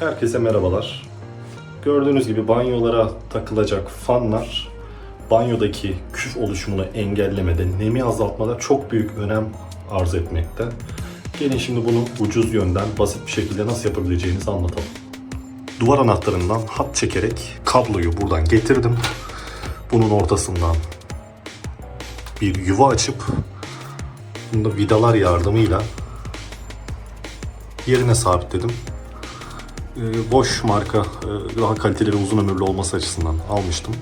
Herkese merhabalar. Gördüğünüz gibi banyolara takılacak fanlar banyodaki küf oluşumunu engellemede, nemi azaltmada çok büyük önem arz etmekte. Gelin şimdi bunu ucuz yönden basit bir şekilde nasıl yapabileceğinizi anlatalım. Duvar anahtarından hat çekerek kabloyu buradan getirdim. Bunun ortasından bir yuva açıp bunu da vidalar yardımıyla yerine sabitledim. Ee, Bosch marka e, daha kaliteli ve uzun ömürlü olması açısından almıştım.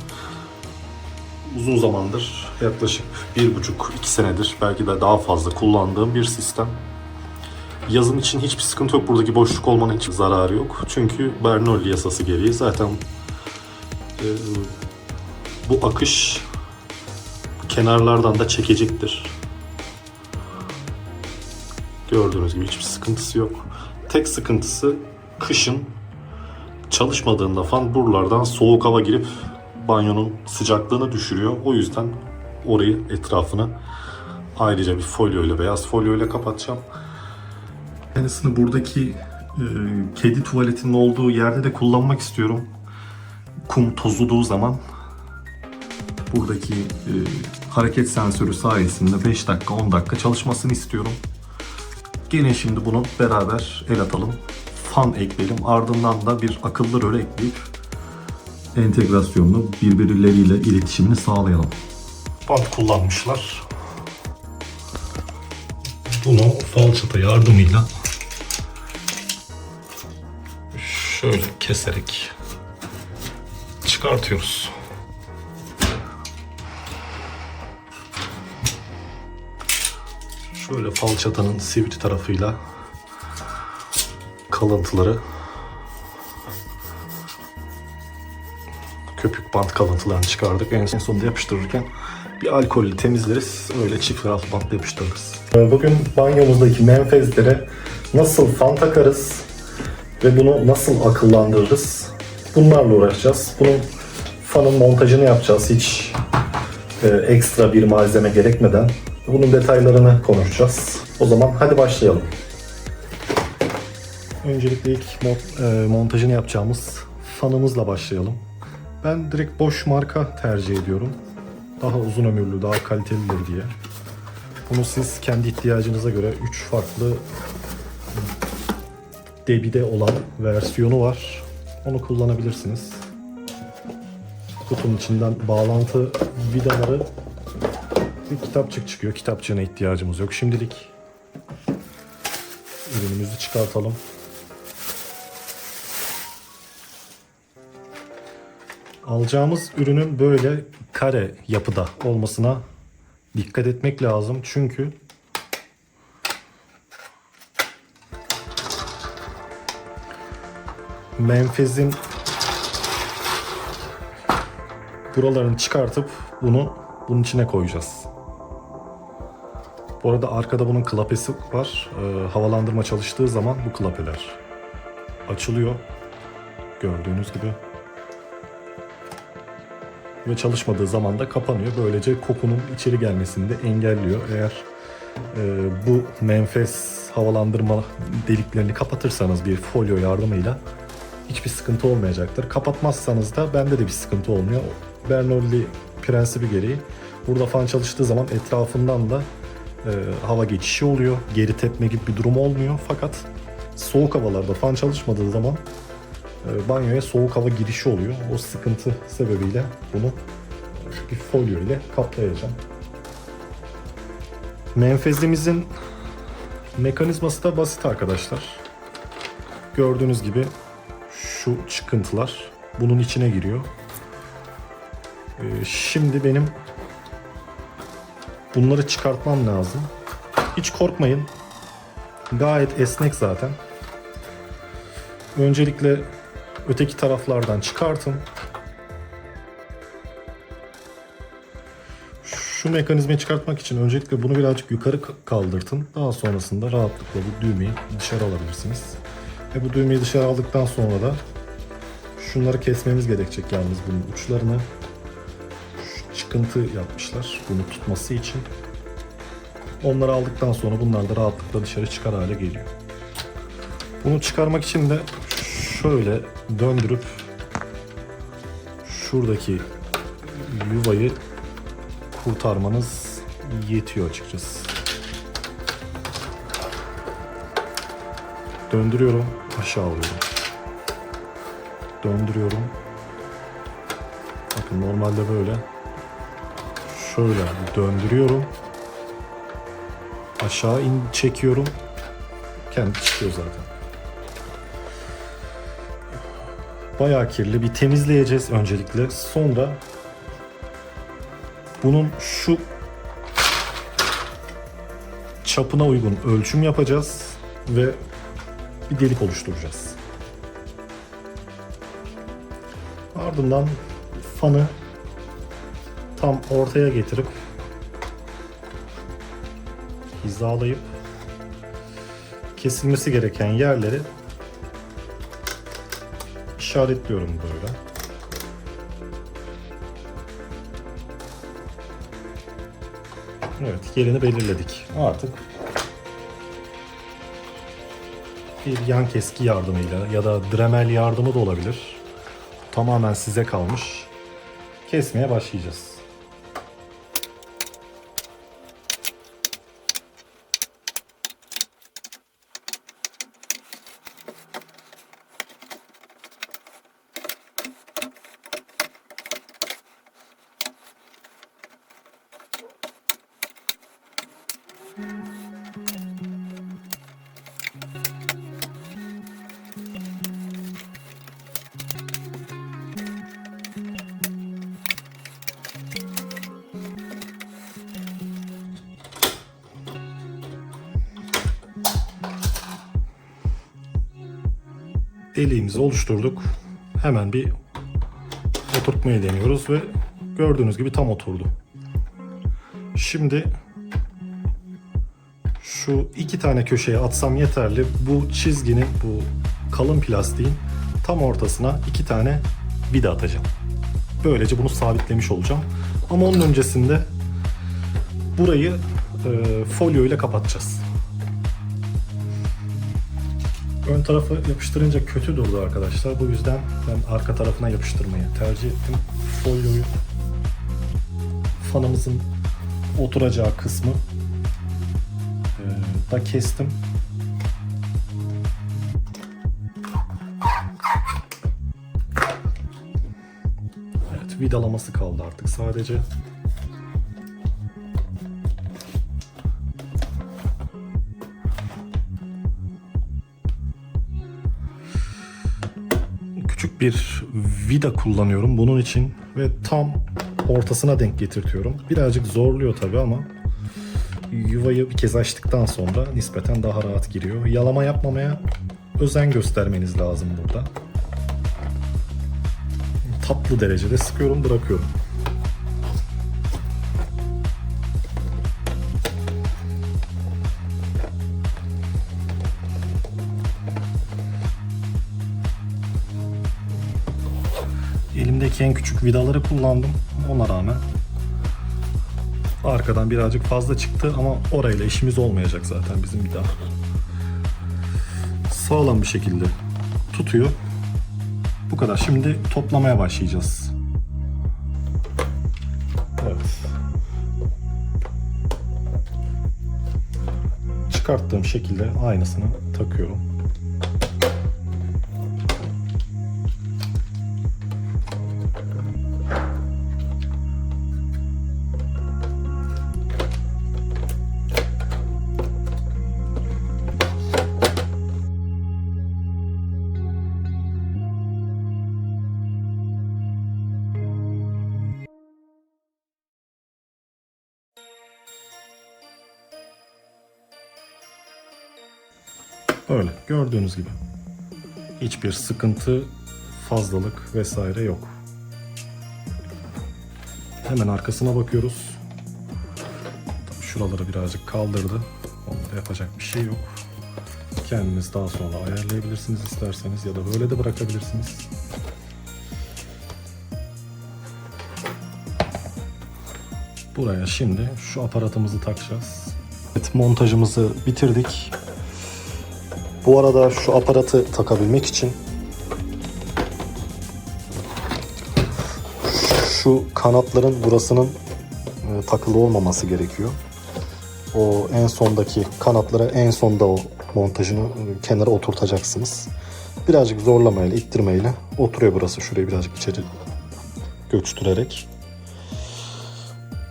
Uzun zamandır yaklaşık bir buçuk iki senedir belki de daha fazla kullandığım bir sistem. Yazım için hiçbir sıkıntı yok. Buradaki boşluk olmanın hiçbir zararı yok. Çünkü Bernoulli yasası gereği zaten e, bu akış kenarlardan da çekecektir. Gördüğünüz gibi hiçbir sıkıntısı yok. Tek sıkıntısı kışın çalışmadığında fan buralardan soğuk hava girip banyonun sıcaklığını düşürüyor. O yüzden orayı etrafını ayrıca bir folyo ile beyaz folyo ile kapatacağım. Kendisini buradaki e, kedi tuvaletinin olduğu yerde de kullanmak istiyorum. Kum tozluduğu zaman buradaki e, hareket sensörü sayesinde 5 dakika 10 dakika çalışmasını istiyorum. Gelin şimdi bunu beraber el atalım. Fan ekleyelim. Ardından da bir akıllı röle ekleyip entegrasyonunu birbirleriyle iletişimini sağlayalım. Bant kullanmışlar. Bunu falçata yardımıyla şöyle keserek çıkartıyoruz. Şöyle falçatanın sivri tarafıyla kalıntıları köpük bant kalıntılarını çıkardık. En sonunda yapıştırırken bir alkolle temizleriz. Öyle çift taraflı bantla yapıştırırız. Bugün banyomuzdaki menfezlere nasıl fan takarız ve bunu nasıl akıllandırırız? Bunlarla uğraşacağız. Bunun fanın montajını yapacağız. Hiç e, ekstra bir malzeme gerekmeden. Bunun detaylarını konuşacağız. O zaman hadi başlayalım. Öncelikle ilk mo- e, montajını yapacağımız fanımızla başlayalım. Ben direkt Bosch marka tercih ediyorum. Daha uzun ömürlü, daha kalitelidir diye. Bunu siz kendi ihtiyacınıza göre 3 farklı debide olan versiyonu var. Onu kullanabilirsiniz. Kutunun içinden bağlantı vidaları bir kitapçık çıkıyor. Kitapçığına ihtiyacımız yok şimdilik. Ürünümüzü çıkartalım. Alacağımız ürünün böyle kare yapıda olmasına dikkat etmek lazım. Çünkü menfezin buralarını çıkartıp bunu bunun içine koyacağız. Bu arada arkada bunun klapesi var. Ee, havalandırma çalıştığı zaman bu klapeler açılıyor. Gördüğünüz gibi. Ve çalışmadığı zaman da kapanıyor. Böylece kokunun içeri gelmesini de engelliyor. Eğer e, bu menfez havalandırma deliklerini kapatırsanız bir folyo yardımıyla hiçbir sıkıntı olmayacaktır. Kapatmazsanız da bende de bir sıkıntı olmuyor. Bernoulli prensibi gereği burada fan çalıştığı zaman etrafından da e, hava geçişi oluyor. Geri tepme gibi bir durum olmuyor. Fakat soğuk havalarda fan çalışmadığı zaman banyoya soğuk hava girişi oluyor. O sıkıntı sebebiyle bunu bir folyo ile kaplayacağım. Menfezimizin mekanizması da basit arkadaşlar. Gördüğünüz gibi şu çıkıntılar bunun içine giriyor. Ee, Şimdi benim bunları çıkartmam lazım. Hiç korkmayın. Gayet esnek zaten. Öncelikle öteki taraflardan çıkartın. Şu mekanizmayı çıkartmak için öncelikle bunu birazcık yukarı kaldırtın. Daha sonrasında rahatlıkla bu düğmeyi dışarı alabilirsiniz. Ve bu düğmeyi dışarı aldıktan sonra da şunları kesmemiz gerekecek yalnız bunun uçlarını. Şu çıkıntı yapmışlar bunu tutması için. Onları aldıktan sonra bunlar da rahatlıkla dışarı çıkar hale geliyor. Bunu çıkarmak için de şöyle döndürüp şuradaki yuvayı kurtarmanız yetiyor açıkçası. Döndürüyorum, aşağı alıyorum. Döndürüyorum. Bakın normalde böyle. Şöyle döndürüyorum. Aşağı in çekiyorum. Kendi çıkıyor zaten. Bayağı kirli. Bir temizleyeceğiz öncelikle. Sonra bunun şu çapına uygun ölçüm yapacağız ve bir delik oluşturacağız. Ardından fanı tam ortaya getirip hizalayıp kesilmesi gereken yerleri işaretliyorum böyle. Evet, yerini belirledik. Artık bir yan keski yardımıyla ya da dremel yardımı da olabilir. Tamamen size kalmış. Kesmeye başlayacağız. Deliğimizi oluşturduk. Hemen bir oturtmayı deniyoruz ve gördüğünüz gibi tam oturdu. Şimdi şu iki tane köşeye atsam yeterli. Bu çizginin, bu kalın plastiğin tam ortasına iki tane vida atacağım. Böylece bunu sabitlemiş olacağım. Ama onun öncesinde burayı e, folyo ile kapatacağız. Ön tarafı yapıştırınca kötü durdu arkadaşlar. Bu yüzden ben arka tarafına yapıştırmayı tercih ettim. Folyoyu fanımızın oturacağı kısmı e, da kestim. Evet, vidalaması kaldı artık sadece. Bir vida kullanıyorum bunun için ve tam ortasına denk getirtiyorum. Birazcık zorluyor tabi ama yuvayı bir kez açtıktan sonra nispeten daha rahat giriyor. Yalama yapmamaya özen göstermeniz lazım burada. Tatlı derecede sıkıyorum bırakıyorum. Elimdeki en küçük vidaları kullandım. Ona rağmen arkadan birazcık fazla çıktı ama orayla işimiz olmayacak zaten bizim vida. Sağlam bir şekilde tutuyor. Bu kadar. Şimdi toplamaya başlayacağız. Evet. Çıkarttığım şekilde aynısını takıyorum. Gördüğünüz gibi. Hiçbir sıkıntı, fazlalık vesaire yok. Hemen arkasına bakıyoruz. Şuraları birazcık kaldırdı. Onda yapacak bir şey yok. Kendiniz daha sonra ayarlayabilirsiniz isterseniz ya da böyle de bırakabilirsiniz. Buraya şimdi şu aparatımızı takacağız. Evet montajımızı bitirdik. Bu arada şu aparatı takabilmek için şu kanatların burasının e, takılı olmaması gerekiyor. O en sondaki kanatlara en sonda o montajını e, kenara oturtacaksınız. Birazcık zorlamayla, ittirmeyle oturuyor burası. Şurayı birazcık içeri göçtürerek.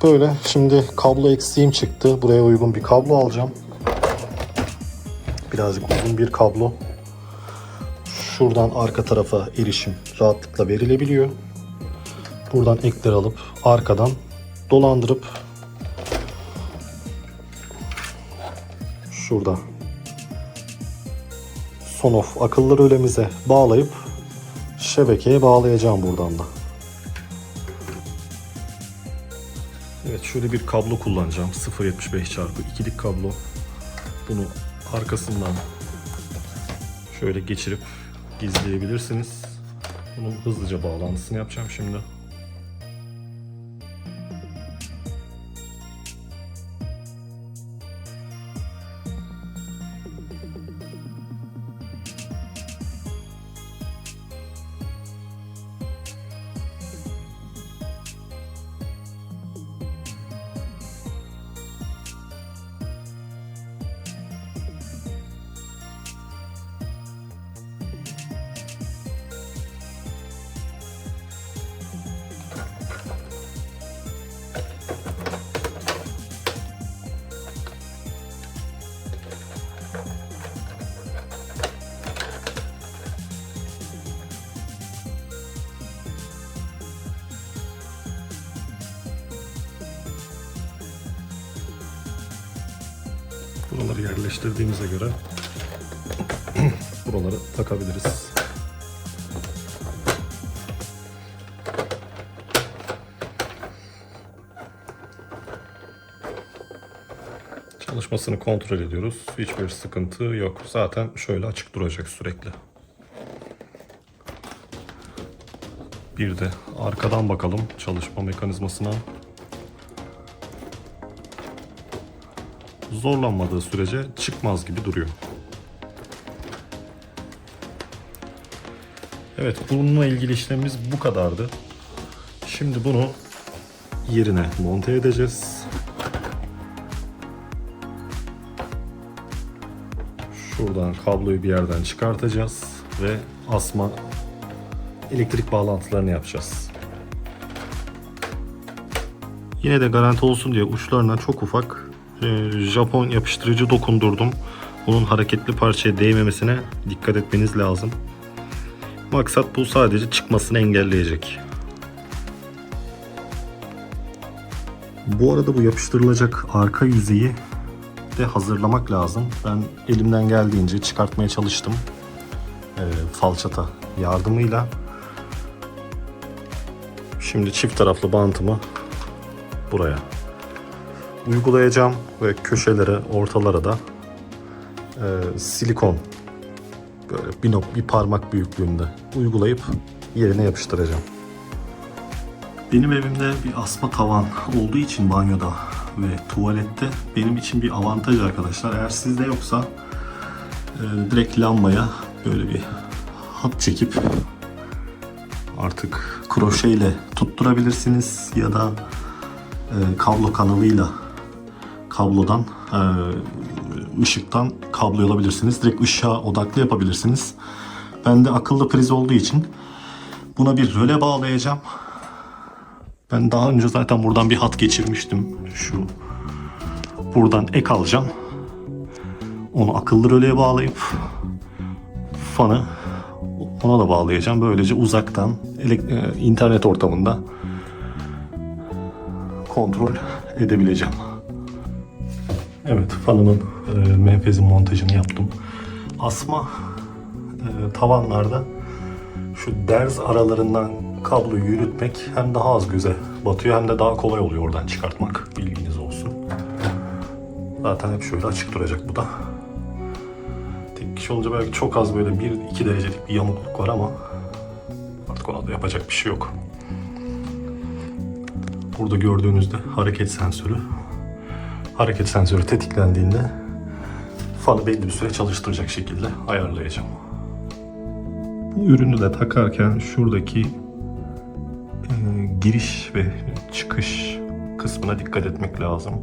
Böyle şimdi kablo eksiğim çıktı. Buraya uygun bir kablo alacağım. Birazcık uzun bir kablo. Şuradan arka tarafa erişim rahatlıkla verilebiliyor. Buradan ekler alıp arkadan dolandırıp şurada son off akıllı rölemize bağlayıp şebekeye bağlayacağım buradan da. Evet şöyle bir kablo kullanacağım. 0.75 çarpı 2'lik kablo. Bunu arkasından şöyle geçirip gizleyebilirsiniz. Bunun hızlıca bağlantısını yapacağım şimdi. Buraları yerleştirdiğimize göre buraları takabiliriz. Çalışmasını kontrol ediyoruz. Hiçbir sıkıntı yok. Zaten şöyle açık duracak sürekli. Bir de arkadan bakalım çalışma mekanizmasına. Zorlanmadığı sürece çıkmaz gibi duruyor. Evet bununla ilgili işlemimiz bu kadardı. Şimdi bunu yerine monte edeceğiz. Şuradan kabloyu bir yerden çıkartacağız ve asma elektrik bağlantılarını yapacağız. Yine de garanti olsun diye uçlarına çok ufak Japon yapıştırıcı dokundurdum. Bunun hareketli parçaya değmemesine dikkat etmeniz lazım. Maksat bu sadece çıkmasını engelleyecek. Bu arada bu yapıştırılacak arka yüzeyi de hazırlamak lazım. Ben elimden geldiğince çıkartmaya çalıştım. E, falçata yardımıyla. Şimdi çift taraflı bantımı buraya uygulayacağım ve köşelere, ortalara da e, silikon böyle bir, nok- bir parmak büyüklüğünde uygulayıp yerine yapıştıracağım. Benim evimde bir asma tavan olduğu için banyoda ve tuvalette benim için bir avantaj arkadaşlar. Eğer sizde yoksa e, direkt lambaya böyle bir hat çekip artık kroşeyle tutturabilirsiniz ya da e, kablo kanalıyla kablodan e, ışıktan kablo alabilirsiniz. Direkt ışığa odaklı yapabilirsiniz. Bende akıllı priz olduğu için buna bir röle bağlayacağım. Ben daha önce zaten buradan bir hat geçirmiştim. Şu buradan ek alacağım. Onu akıllı röleye bağlayıp fanı ona da bağlayacağım. Böylece uzaktan e, internet ortamında kontrol edebileceğim. Evet, fanımın e, menfezin montajını yaptım. Asma e, tavanlarda şu derz aralarından kabloyu yürütmek hem daha az göze batıyor hem de daha kolay oluyor oradan çıkartmak. Bilginiz olsun. Zaten hep şöyle açık duracak bu da. Tek kişi olunca belki çok az böyle 1-2 derecelik bir yamukluk var ama artık ona da yapacak bir şey yok. Burada gördüğünüzde hareket sensörü hareket sensörü tetiklendiğinde fanı belli bir süre çalıştıracak şekilde ayarlayacağım. Bu ürünü de takarken şuradaki e, giriş ve çıkış kısmına dikkat etmek lazım.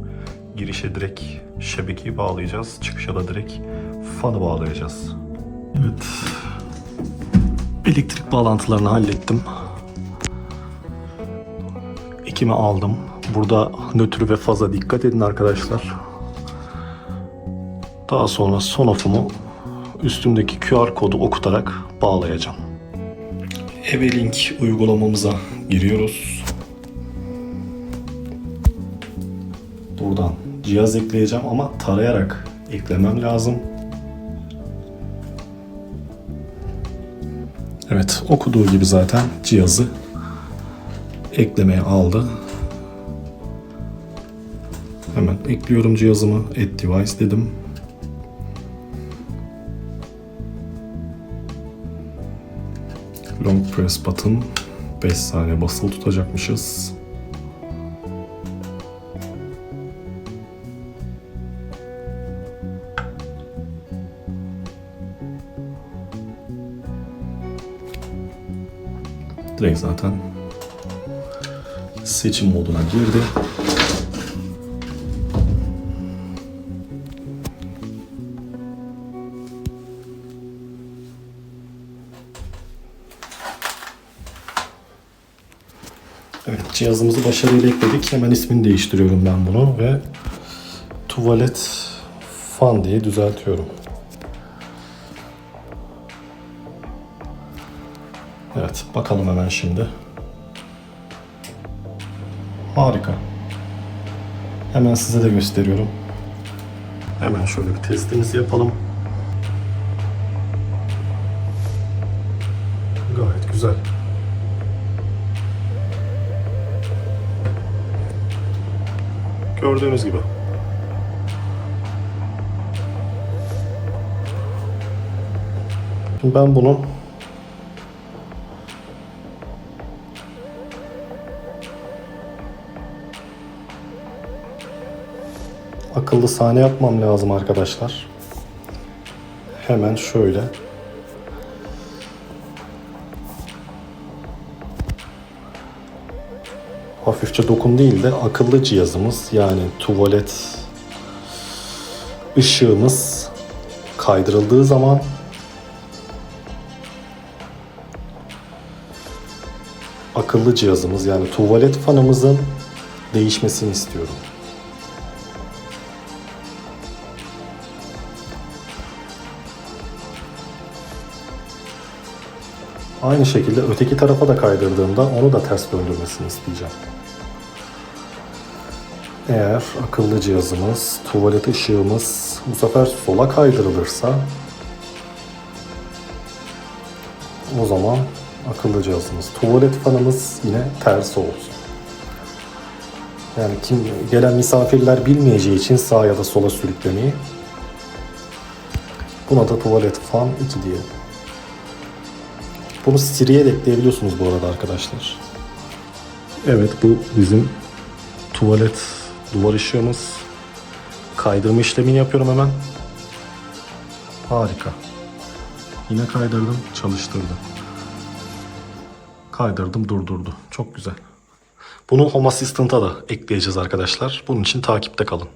Girişe direkt şebekeyi bağlayacağız. Çıkışa da direkt fanı bağlayacağız. Evet. Elektrik bağlantılarını hallettim. Ekimi aldım. Burada nötr ve faza dikkat edin arkadaşlar. Daha sonra son ofumu üstündeki QR kodu okutarak bağlayacağım. Evelink uygulamamıza giriyoruz. Buradan cihaz ekleyeceğim ama tarayarak eklemem lazım. Evet, okuduğu gibi zaten cihazı eklemeye aldı. Hemen ekliyorum cihazımı. Add device dedim. Long press button 5 saniye basılı tutacakmışız. Direkt zaten seçim moduna girdi. Cihazımızı başarıyla ekledik. Hemen ismini değiştiriyorum ben bunu ve tuvalet fan diye düzeltiyorum. Evet bakalım hemen şimdi. Harika. Hemen size de gösteriyorum. Hemen şöyle bir testimizi yapalım. Gördüğünüz gibi. Ben bunu akıllı sahne yapmam lazım arkadaşlar. Hemen şöyle. Hafifçe dokun değil de akıllı cihazımız yani tuvalet ışığımız kaydırıldığı zaman akıllı cihazımız yani tuvalet fanımızın değişmesini istiyorum. Aynı şekilde öteki tarafa da kaydırdığımda onu da ters döndürmesini isteyeceğim. Eğer akıllı cihazımız, tuvalet ışığımız bu sefer sola kaydırılırsa o zaman akıllı cihazımız, tuvalet fanımız yine ters olsun. Yani kim gelen misafirler bilmeyeceği için sağa ya da sola sürüklemeyi buna da tuvalet fan 2 diye bunu Siri'ye de ekleyebiliyorsunuz bu arada arkadaşlar. Evet bu bizim tuvalet duvar ışığımız. Kaydırma işlemini yapıyorum hemen. Harika. Yine kaydırdım, çalıştırdı. Kaydırdım, durdurdu. Çok güzel. Bunu Home Assistant'a da ekleyeceğiz arkadaşlar. Bunun için takipte kalın.